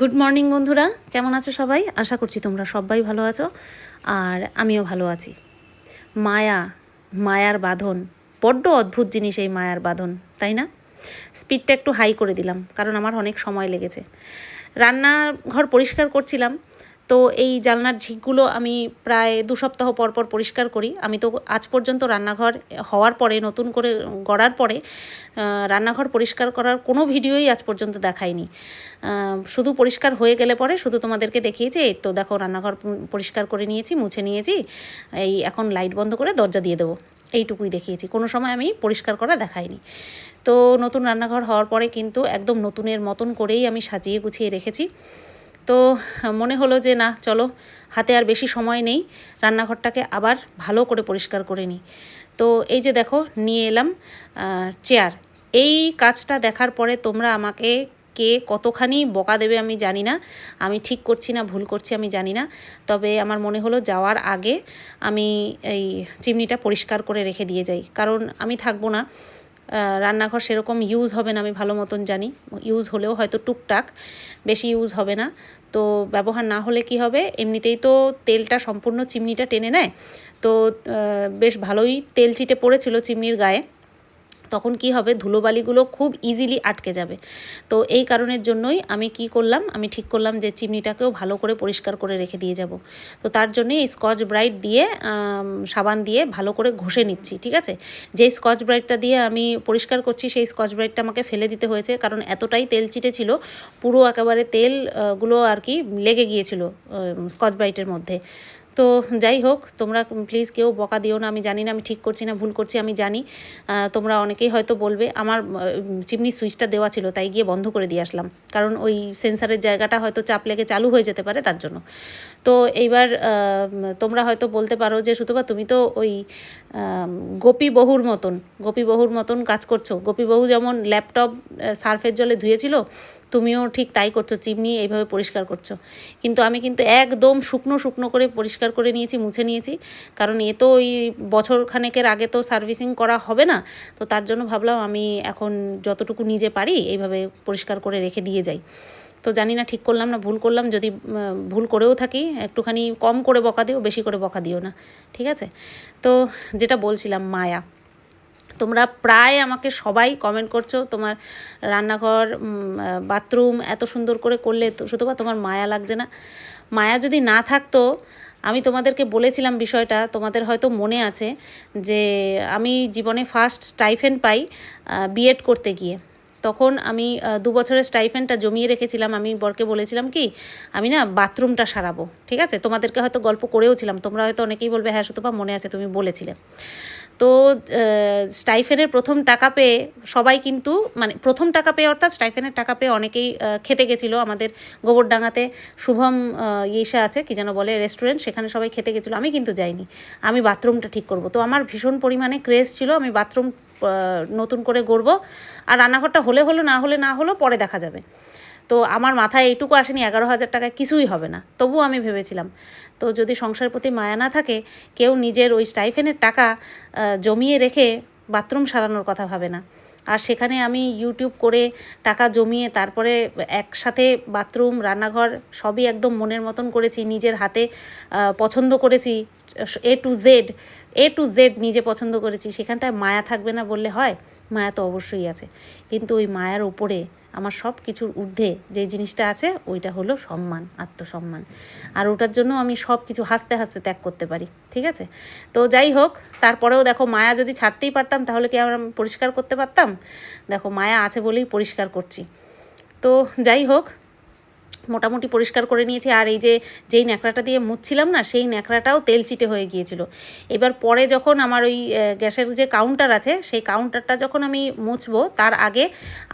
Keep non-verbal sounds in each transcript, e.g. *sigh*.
Good morning বন্ধুরা। কেমন আছো সবাই? আশা করছি তোমরা সবাই ভালো আছো, আর আমিও ভালো আছি। মায়া, মায়ার বাঁধন। বড্ড অদ্ভুত জিনিস এই মায়ার বাঁধন, তাই না? স্পিডটা একটু হাই করে দিলাম, কারণ আমার অনেক সময় লেগেছে। রান্নাঘর ঘর পরিষ্কার করছিলাম তো এই জানলার ঝিকগুলো আমি প্রায় দু সপ্তাহ পর পর পরিষ্কার করি। আমি তো আজ পর্যন্ত রান্নাঘর হওয়ার পরে, নতুন করে গড়ার পরে রান্নাঘর পরিষ্কার করার কোনো ভিডিওই আজ পর্যন্ত দেখাইনি। শুধু পরিষ্কার হয়ে গেলে পরে শুধু তোমাদেরকে দেখিয়েছি এই তো দেখো রান্নাঘর পরিষ্কার করে নিয়েছি, মুছে নিয়েছি, এই এখন লাইট বন্ধ করে দরজা দিয়ে দেবো। এইটুকুই দেখিয়েছি। কোনো সময় আমি পরিষ্কার করা দেখাইনি। তো নতুন রান্নাঘর হওয়ার পরে কিন্তু একদম নতুনের মতন করেই আমি সাজিয়ে গুছিয়ে রেখেছি। তো, মনে হলো যে না, চলো, হাতে আর বেশি সময় নেই, রান্নাঘরটাকে আবার ভালো করে পরিষ্কার করে নিই। তো এই যে দেখো, নিয়ে এলাম চেয়ার। এই কাজটা দেখার পরে তোমরা আমাকে কে কতখানি বকা দেবে আমি জানি না, আমি ঠিক করছি না, ভুল করছি আমি জানি না, তবে আমার মনে হলো যাওয়ার আগে আমি এই চিমনিটা পরিষ্কার করে রেখে দিয়ে যাই। কারণ আমি থাকব না রান্নাঘর সেরকম ইউজ হবে না, আমি ভালো মতন জানি। ইউজ হলেও হয়তো টুকটাক, বেশি ইউজ হবে না। তো ব্যবহার না হলে কি হবে? এমনিতেই তো তেলটা সম্পূর্ণ চিমনিটা টেনে নেয়। তো বেশ ভালোই তেল চিটে পড়েছিল চিমনির গায়ে। তখন কি হবে? ধুলোবালিগুলো খুব ইজিলি আটকে যাবে। তো এই কারণের জন্যই আমি কি করলাম? আমি ঠিক করলাম যে চিমনিটাকেও ভালো করে পরিষ্কার করে রেখে দিয়ে যাব। তো তার জন্যই এই স্কচ ব্রাইট দিয়ে সাবান দিয়ে ভালো করে ঘষে নিচ্ছি, ঠিক আছে? যে স্কচ ব্রাইটটা দিয়ে আমি পরিষ্কার করছি, সেই স্কচ ব্রাইটটা আমাকে ফেলে দিতে হয়েছে। কারণ এতটাই তেল চিটে ছিল, পুরো একেবারে তেলগুলো আর কি লেগে গিয়েছিল স্কচ ব্রাইটের মধ্যে। তো যাই হোক, তোমরা প্লিজ কেউ বকা দিও না, আমি জানি না, আমি ঠিক করছি না, ভুল করছি, আমি জানি। তোমরা অনেকেই হয়তো বলবে, আমার চিমনি সুইচটা দেওয়া ছিল, তাই গিয়ে বন্ধ করে দিয়ে আসলাম। কারণ ওই সেন্সারের জায়গাটা হয়তো চাপ লেগে চালু হয়ে যেতে পারে তার জন্য। তো এইবার তোমরা হয়তো বলতে পারো যে, সুতপা, তুমি তো ওই গোপী বহুর মতন, গোপী বহুর মতন কাজ করছ। গোপী বহু যেমন ল্যাপটপ সার্ফের জলে ধুয়েছিল তুমিও ঠিক তাই করছ, চিমনি এইভাবে পরিষ্কার করছ। কিন্তু আমি কিন্তু একদম শুকনো শুকনো করে পরিষ্কার করে নিয়েছি, মুছে নিয়েছি। কারণ এ তো ওই বছর খানেকের আগে তো সার্ভিসিং করা হবে না, তো তার জন্য ভাবলাম আমি এখন যতটুকু নিজে পারি এইভাবে পরিষ্কার করে রেখে দিয়ে যাই। তো জানি না ঠিক করলাম না, ভুল করলাম, যদি ভুল করেও থাকি, একটুখানি কম করে বকা দিও, বেশি করে বকা দিও না, ঠিক আছে? তো যেটা বলছিলাম, মায়া। তোমরা প্রায় আমাকে সবাই কমেন্ট করছ, তোমার রান্নাঘর বাথরুম এত সুন্দর করে করলে শুধু বা তোমার মায়া লাগছে না। মায়া যদি না থাকতো, আমি তোমাদেরকে বলেছিলাম বিষয়টা, তোমাদের হয়তো মনে আছে যে আমি জীবনে ফার্স্ট স্টাইফেন পাই বিএড করতে গিয়ে। তখন আমি দু বছরের স্টাইফেনটা জমিয়ে রেখেছিলাম। আমি বরকে বলেছিলাম কি, আমি না বাথরুমটা সারাবো। ঠিক আছে? তোমাদেরকে হয়তো গল্প করেও ছিলাম তোমরা হয়তো অনেকেই বলবে হ্যাঁ সুতপা, মনে আছে, তুমি বলেছিলে। তো স্টাইফেনের প্রথম টাকা পেয়ে সবাই কিন্তু মানে প্রথম টাকা পেয়ে অর্থাৎ স্টাইফেনের টাকা পেয়ে অনেকেই খেতে গেছিল। আমাদের গোবরডাঙ্গাতে শুভম ইসে আছে, কি যেন বলে রেস্টুরেন্ট সেখানে সবাই খেতে গেছিল। আমি কিন্তু যাইনি। আমি বাথরুমটা ঠিক করব। তো আমার ভীষণ পরিমাণে ক্রেজ ছিল। আমি বাথরুম নতুন করে গড়ব। আর রান্নাঘরটা হলে হলো, না হলে না হলো, পরে দেখা যাবে। তো আমার মাথায় এইটুকু আসেনি, এগারো হাজার টাকায় কিছুই হবে না। তবুও আমি ভেবেছিলাম, তো যদি সংসার প্রতি মায়া না থাকে, কেউ নিজের ওই স্টাইফেনের টাকা জমিয়ে রেখে বাথরুম সারানোর কথা ভাবে না। আর সেখানে আমি ইউটিউব করে টাকা জমিয়ে তারপরে একসাথে বাথরুম, রান্নাঘর, সবই একদম মনের মতন করেছি, নিজের হাতে পছন্দ করেছি, A to Z A to Z নিজে পছন্দ করেছি, সেখানটায় মায়া থাকবে না বললে হয়, মায়া তো অবশ্যই আছে। কিন্তু ওই মায়ার ওপরে আমার সব কিছুর ঊর্ধ্বে যে জিনিসটা আছে, ওইটা হলো সম্মান, আত্মসম্মান। আর ওটার জন্য আমি সব কিছু হাসতে হাসতে ত্যাগ করতে পারি, ঠিক আছে? তো যাই হোক, তারপরেও দেখো মায়া যদি ছাড়তেই পারতাম, তাহলে কি আমরা পরিষ্কার করতে পারতাম? দেখো মায়া আছে বলেই পরিষ্কার করছি। তো যাই হোক মোটামুটি পরিষ্কার করে নিয়েছি। আর এই যে, যেই ন্যাকড়াটা দিয়ে মুছছিলাম না, সেই ন্যাকড়াটাও তেল চিটে হয়ে গিয়েছিল। এবার পরে যখন আমার ওই গ্যাসের যে কাউন্টার আছে, সেই কাউন্টারটা যখন আমি মুছবো, তার আগে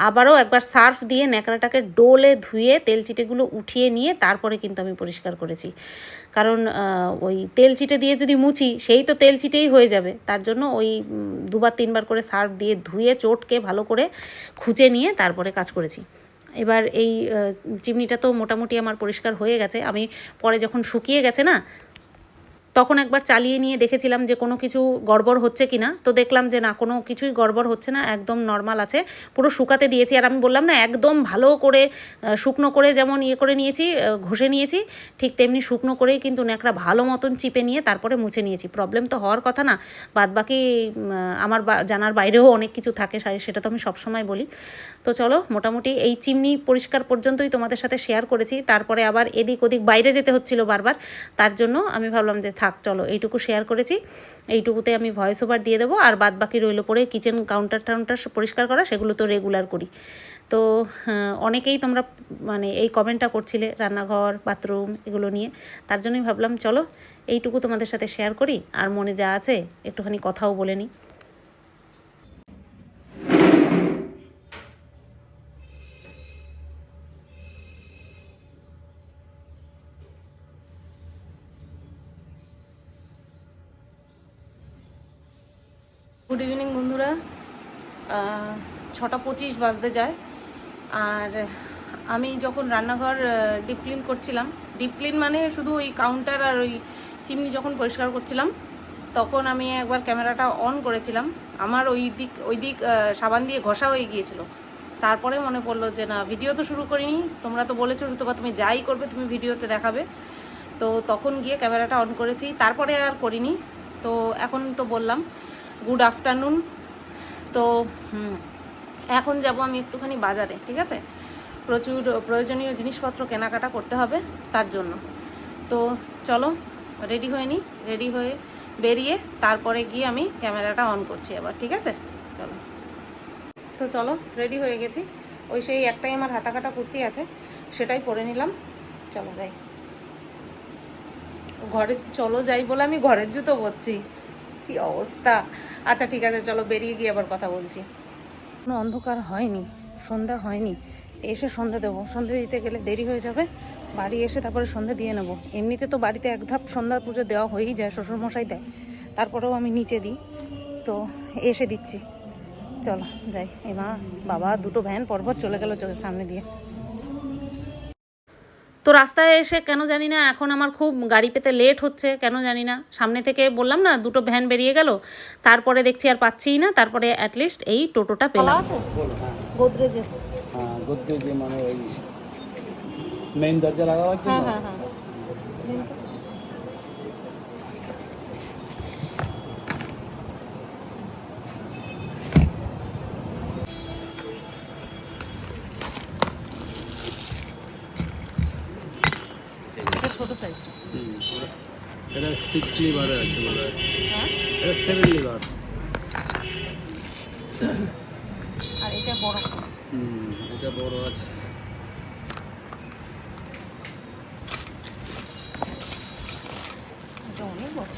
আবারও একবার সার্ফ দিয়ে ন্যাকড়াটাকে ডোলে ধুয়ে, তেল চিটেগুলো উঠিয়ে নিয়ে তারপরে কিন্তু আমি পরিষ্কার করেছি। কারণ ওই তেল চিটে দিয়ে যদি মুছি, সেই তো তেল চিটেই হয়ে যাবে। তার জন্য ওই দুবার তিনবার করে সার্ফ দিয়ে ধুয়ে, চটকে ভালো করে খুঁজে নিয়ে তারপরে কাজ করেছি। এবার এই চিমনিটা তো মোটামুটি আমার পরিষ্কার হয়ে গেছে। আমি পরে যখন শুকিয়ে গেছে না তখন একবার চালিয়ে নিয়ে দেখেছিলাম যে কোনো কিছু গড়বড় হচ্ছে কি না তো দেখলাম যে না, কোনো কিছুই গড়বড় হচ্ছে না, একদম নর্মাল আছে। পুরো শুকাতে দিয়েছি। আর আমি বললাম, না, একদম ভালো করে শুকনো করে যেমন ইয়ে করে নিয়েছি ঘষে নিয়েছি, ঠিক তেমনি শুকনো করেই কিন্তু ন্যাকড়া ভালো মতন চিপে নিয়ে তারপরে মুছে নিয়েছি। প্রবলেম তো হওয়ার কথা না বাদ বাকি আমার জানার বাইরেও অনেক কিছু থাকে সেটা তো আমি সবসময় বলি। তো চলো, মোটামুটি এই চিমনি পরিষ্কার পর্যন্তই তোমাদের সাথে শেয়ার করেছি। তারপরে আবার এদিক ওদিক বাইরে যেতে হচ্ছিল বারবার। তার জন্য আমি ভাবলাম যে থাক, চলো, এইটুকু শেয়ার করেছি। এইটুকুতে আমি ভয়েস ওভার দিয়ে দেবো, আর বাদ বাকি রইল পরে কিচেন কাউন্টার টাউন্টার পরিষ্কার করা, সেগুলো তো রেগুলার করি। তো অনেকেই তোমরা মানে এই কমেন্টটা করছিলে, রান্নাঘর বাথরুম এগুলো নিয়ে। তার জন্যই ভাবলাম, চলো, এইটুকু তোমাদের সাথে শেয়ার করি, আর মনে যা আছে, একটুখানি কথাও বলে নিই। গুড ইভিনিং বন্ধুরা। ছটা পঁচিশ বাজতে যায়। আর আমি যখন রান্নাঘর ডিপ ক্লিন করছিলাম ডিপ ক্লিন মানে শুধু ওই কাউন্টার আর ওই চিমনি যখন পরিষ্কার করছিলাম, তখন আমি একবার ক্যামেরাটা অন করেছিলাম। আমার ওই দিক ওই দিক সাবান দিয়ে ঘষা হয়ে গিয়েছিল। তারপরে মনে পড়ল যে, না ভিডিও তো শুরু করিনি। তোমরা তো বলেছ বা তুমি যাই করবে, তুমি ভিডিওতে দেখাবে। তো তখন গিয়ে ক্যামেরাটা অন করেছি। তারপরে আর করিনি। তো এখন তো বললাম গুড আফটারনুন তো এখন যাব আমি একটুখানি বাজারে, ঠিক আছে? প্রচুর প্রয়োজনীয় জিনিসপত্র কেনাকাটা করতে হবে তার জন্য। তো চলো রেডি হয়ে নিই রেডি হয়ে বেরিয়ে তারপরে গিয়ে আমি ক্যামেরাটা অন করছি আবার ঠিক আছে? চলো। তো চলো রেডি হয়ে গেছি। ওই সেই একটাই আমার হাতা কাটা কুর্তি আছে, সেটাই পরে নিলাম। চলো যাই। ঘরে চলো যাই বলে আমি ঘরের জুতো পরছি কি অবস্থা? আচ্ছা ঠিক আছে, চলো বেরিয়ে গিয়ে আবার কথা বলছি। কোনো অন্ধকার হয়নি, সন্ধ্যা হয়নি। এসে সন্ধ্যা দেবো। সন্ধ্যা দিতে গেলে দেরি হয়ে যাবে। বাড়ি এসে তারপরে সন্ধ্যা দিয়ে নেব। এমনিতে তো বাড়িতে এক ধাপ সন্ধ্যা পুজো দেওয়া হয়েই যায়, শ্বশুরমশাই দেয়। তারপরেও আমি নিচে দিই। তো এসে দিচ্ছি। চলো, যাই। এ মা বাবা, দুটো ভ্যান পরপর চলে গেল চোখের সামনে দিয়ে। তো রাস্তায় এসে কেন জানি না এখন আমার খুব গাড়ি পেতে লেট হচ্ছে কেন জানি না। সামনে থেকে বললাম না দুটো ভ্যান বেরিয়ে গেল তারপরে দেখছি আর পাচ্ছিই না তারপরে অ্যাটলিস্ট এই টোটোটা পেলাম। গোদরেজে হ্যাঁ। হ্যাঁ গোদরেজে মানে ওই মেইন দরজা লাগা হচ্ছে হ্যাঁ না? হ্যাঁ হ্যাঁ। সিক্স লিভারে আছে মনে হয় হ্যাঁ এটা সেভেন লিভার আর এটা বড় হুম এটা বড় আছে এটা অনেক বড়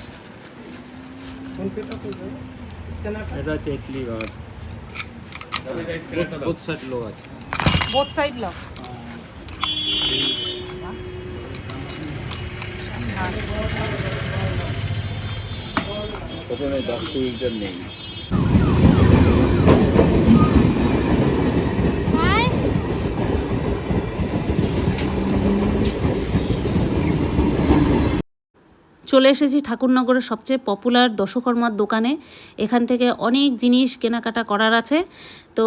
এটা হচ্ছে এইট লিভার বোথ সাইড লোক আছে বোথ সাইড লক ছোট নেই দশ নেই। চলে এসেছি ঠাকুরনগরের সবচেয়ে পপুলার দশকর্মার দোকানে। এখান থেকে অনেক জিনিস কেনাকাটা করার আছে। তো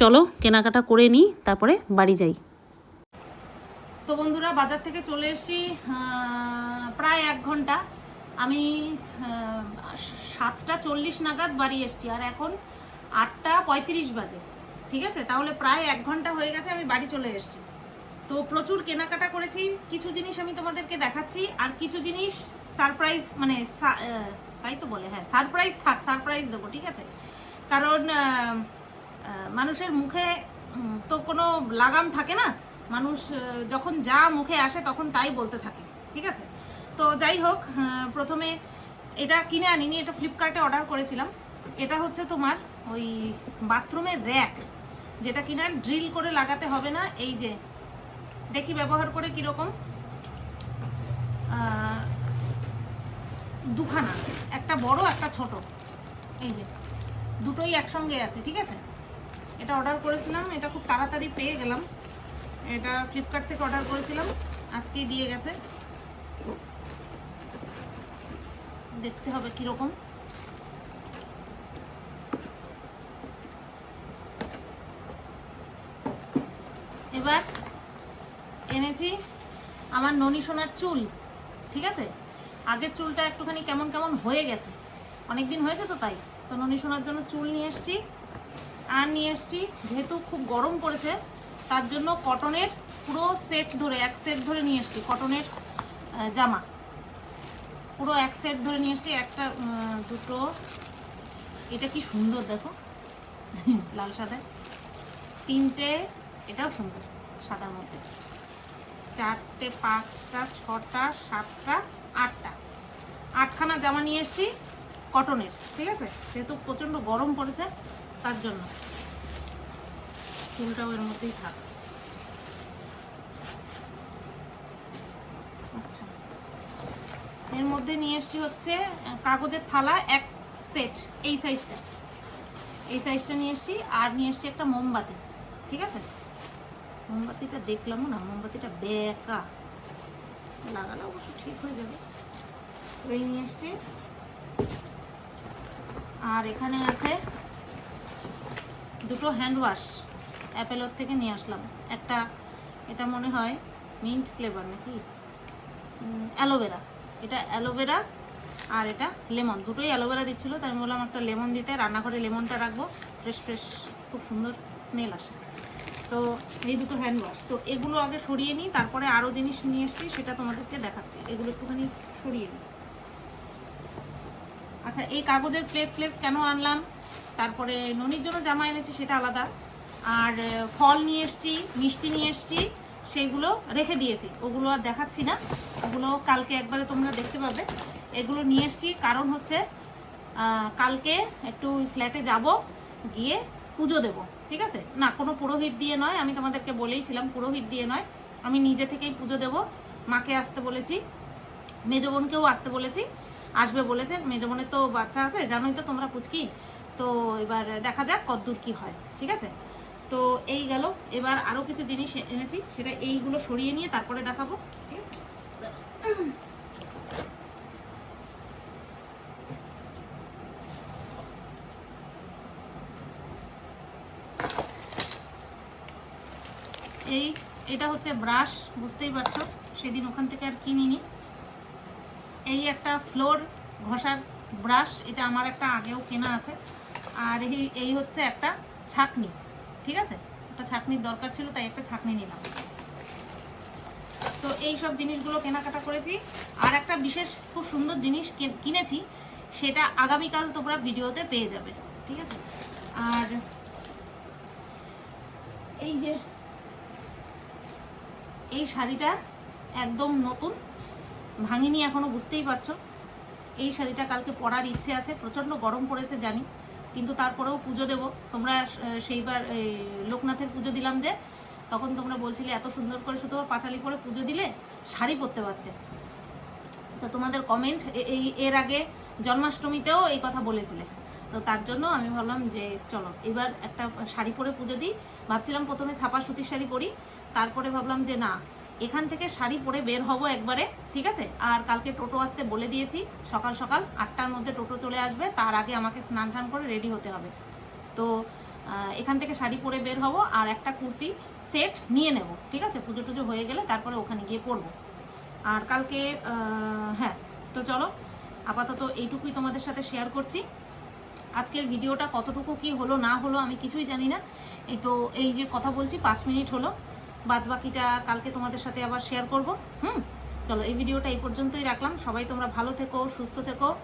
চলো, কেনাকাটা করে নিই, তারপরে বাড়ি যাই। তো বন্ধুরা, বাজার থেকে চলে এসেছি প্রায় এক ঘণ্টা। আমি সাতটা চল্লিশ নাগাদ বাড়ি এসেছি, আর এখন আটটা পঁয়ত্রিশ বাজে, ঠিক আছে? তাহলে প্রায় এক ঘণ্টা হয়ে গেছে আমি বাড়ি চলে এসেছি। তো প্রচুর কেনাকাটা করেছি, কিছু জিনিস আমি তোমাদেরকে দেখাচ্ছি, আর কিছু জিনিস সারপ্রাইজ মানে তাই তো বলে হ্যাঁ সারপ্রাইজ থাক, সারপ্রাইজ দেবো, ঠিক আছে? কারণ মানুষের মুখে তো কোনো লাগাম থাকে না। মানুষ যখন যা মুখে আসে তখন তাই বলতে থাকে, ঠিক আছে? তো যাই হোক প্রথমে এটা কিনে আনিনি, এটা ফ্লিপকার্টে অর্ডার করেছিলাম। এটা হচ্ছে তোমার ওই বাথরুমের র্যাক যেটা কিনা ড্রিল করে লাগাতে হবে না, এই যে, দেখি ব্যবহার করে কীরকম। দুখানা, একটা বড়, একটা ছোট। এই যে, দুটোই একসঙ্গে আছে, ঠিক আছে? এটা অর্ডার করেছিলাম, এটা খুব তাড়াতাড়ি পেয়ে গেলাম। এটা ফ্লিপকার্ট থেকে অর্ডার করেছিলাম, আজকেই দিয়ে গেছে। দেখতে হবে কীরকম। এবার এনেছি আমার ননি সোনার চুল, ঠিক আছে? আগের চুলটা একটুখানি কেমন কেমন হয়ে গেছে। অনেক দিন হয়েছে তো তাই। তো ননি সোনার জন্য চুল নিয়ে এসেছি। আর নিয়ে এসেছি, যেহেতু খুব গরম পড়েছে, তার জন্য কটনের পুরো সেট ধরে, এক সেট ধরে নিয়ে এসেছি কটনের জামা। পুরো এক সেট ধরে নিয়ে এসেছি, একটা দুটো। এটা কি সুন্দর, দেখো। *laughs* লাল সাদা। তিনটে, এটাও সুন্দর, সাদার মধ্যে। চারটে, পাঁচটা, ছটা, সাতটা, আটটা। আটখানা জামা নিয়ে এসেছি কটনের ঠিক আছে? যেহেতু প্রচণ্ড গরম পড়েছে, তার জন্য। চুলটাও এর মধ্যেই থাক। আচ্ছা। এর মধ্যে নিয়ে এসছি হচ্ছে কাগজের থালা এক সেট এই সাইজটা এই সাইজটা নিয়ে এসছি, আর নিয়ে এসেছি একটা মোমবাতি, ঠিক আছে? মোমবাতিটা দেখলামও না, মোমবাতিটা বেকা। লাগালে অবশ্য ঠিক হয়ে যাবে। এই নিয়ে এসছি। আর এখানে আছে দুটো হ্যান্ড ওয়াশ অ্যাপেলোর থেকে নিয়ে আসলাম। একটা, এটা মনে হয় মিন্ট ফ্লেভার নাকি? অ্যালোভেরা এটা অ্যালোভেরা আর এটা লেমন। দুটোই অ্যালোভেরা দিচ্ছিল, তাই আমি বললাম একটা লেমন দিতে, রান্নাঘরে লেমনটা রাখব। ফ্রেশ ফ্রেশ, খুব সুন্দর স্মেল আসে। তো এই দুটো হ্যান্ড ওয়াশ। তো এগুলো আগে সরিয়ে নিই, তারপরে আরও জিনিস নিয়ে এসছি, সেটা তোমাদেরকে দেখাচ্ছি। এগুলো একটুখানি সরিয়ে নিই। আচ্ছা এই কাগজের প্লেট প্লেট কেন আনলাম? তারপরে ননির জন্য জামা এনেছি, সেটা আলাদা। আর ফল নিয়ে এসছি, মিষ্টি নিয়ে এসছি। সেইগুলো রেখে দিয়েছি। ওগুলো আর দেখাচ্ছি না। ওগুলো কালকে একবারে তোমরা দেখতে পাবে। এগুলো নিয়ে এসছি। কারণ হচ্ছে কালকে একটু ফ্ল্যাটে যাব, গিয়ে পুজো দেব, ঠিক আছে? না, কোনো পুরোহিত দিয়ে নয়, আমি তোমাদেরকে বলেইছিলাম পুরোহিত দিয়ে নয়। আমি নিজে থেকেই পুজো দেব। মাকে আসতে বলেছি, মেজ বোনকেও আসতে বলেছি, আসবে বলেছে। মেজ বোনের তো বাচ্চা আছে, জানোই তো তোমরা পুচকি। তো এবার দেখা যাক কতদূর কি হয়, ঠিক আছে? তো এই গেল। এবার আরও কিছু জিনিস এনেছি, সেটা এইগুলো সরিয়ে নিয়ে তারপরে দেখাবো। ঠিক এই, এটা হচ্ছে ব্রাশ, বুঝতেই পারছ? সেদিন ওখান থেকে আর কিনিনি। এই একটা ফ্লোর ঘষার ব্রাশ, এটা আমার একটা আগেও কেনা আছে। আর এই এই হচ্ছে একটা ছাকনি। ঠিক আছে? একটা ছাকনির দরকার ছিল, তাই একটা ছাকনি নিলাম। তো এই সব জিনিসগুলো কেনাকাটা করেছি। আর একটা বিশেষ খুব সুন্দর জিনিস কিনেছি, সেটা আগামীকাল তোমরা ভিডিওতে পেয়ে যাবে। ঠিক আছে? আর এই যে, এই শাড়িটা একদম নতুন, ভাঙিনি এখনও, বুঝতেই পারছ। এই শাড়িটা কালকে পরার ইচ্ছে আছে, প্রচণ্ড গরম পড়েছে, জানি। কিন্তু তারপরেও পুজো দেব। তোমরা সেইবার লোকনাথের পুজো দিলাম যে, তখন তোমরা বলছিলে এত সুন্দর করে শুধু পাঁচালি করে পুজো দিলে শাড়ি পরতে পারতে। তো তোমাদের কমেন্ট এই, এর আগে জন্মাষ্টমীতেও এই কথা বলেছিলে। তো তার জন্য আমি ভাবলাম যে চলো, এবার একটা শাড়ি পরে পুজো দিই। ভাবছিলাম প্রথমে ছাপা সুতির শাড়ি পরি, তারপরে ভাবলাম যে না এখান থেকে শাড়ি পরে বের হব একবারে, ঠিক আছে? আর কালকে টোটো আসতে বলে দিয়েছি, সকাল সকাল আটটার মধ্যে টোটো চলে আসবে, তার আগে আমাকে স্নান টান করে রেডি হতে হবে। তো এখান থেকে শাড়ি পরে বের হব আর একটা কুর্তি সেট নিয়ে নেব, ঠিক আছে? পুজো টুজো হয়ে গেলে তারপরে ওখানে গিয়ে পরবো। আর কালকে হ্যাঁ তো চলো, আপাতত এইটুকুই তোমাদের সাথে শেয়ার করছি। আজকের ভিডিওটা কতটুকু কি হলো, না হলো আমি কিছুই জানি না। এই তো, এই যে কথা বলছি, পাঁচ মিনিট হলো। বাদ বাকিটা কালকে তোমাদের সাথে আবার শেয়ার করব। হুম? চলো, এই ভিডিওটা এই পর্যন্তই রাখলাম। সবাই তোমরা ভালো থেকো, সুস্থ থেকো।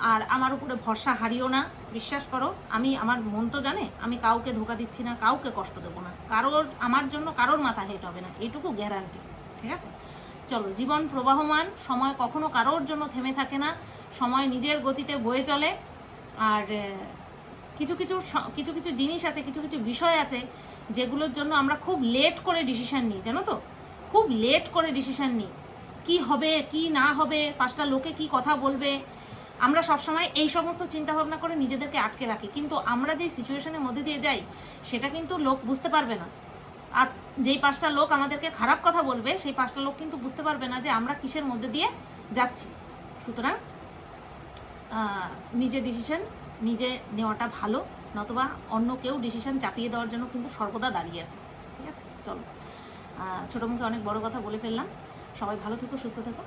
আর আমার উপরে ভরসা হারিও না। বিশ্বাস করো, আমি, আমার মন তো জানে, আমি কাউকে ধোকা দিচ্ছি না, কাউকে কষ্ট দেবো না। কারোর, আমার জন্য কারোর মাথা হেট হবে না। এটুকু গ্যারান্টি ঠিক আছে? চলো, জীবন প্রবাহমান, সময় কখনো কারোর জন্য থেমে থাকে না। সময় নিজের গতিতে বয়ে চলে। আর কিছু কিছু কিছু কিছু জিনিস আছে, কিছু কিছু বিষয় আছে যেগুলোর জন্য আমরা খুব লেট করে ডিসিশান নিই, জানো তো? খুব লেট করে ডিসিশান নিই। কি হবে, কি না হবে, পাঁচটা লোকে কি কথা বলবে? আমরা সবসময় এই সমস্ত চিন্তা ভাবনা করে নিজেদেরকে আটকে রাখি। কিন্তু আমরা যেই সিচুয়েশনের মধ্যে দিয়ে যাই, সেটা কিন্তু লোক বুঝতে পারবে না। আর যেই পাঁচটা লোক আমাদেরকে খারাপ কথা বলবে, সেই পাঁচটা লোক কিন্তু বুঝতে পারবে না যে আমরা কিসের মধ্যে দিয়ে যাচ্ছি। সুতরাং নিজে ডিসিশন নিজে নেওয়াটা ভালো। নতবা অন্য কেউ ডিসিশন চাপিয়ে দেওয়ার জন্য কিন্তু সর্বদা দাঁড়িয়ে আছে। ঠিক আছে? চলো। ছোটো মুখে অনেক বড় কথা বলে ফেললাম। সবাই ভালো থেকো, সুস্থ থেকো।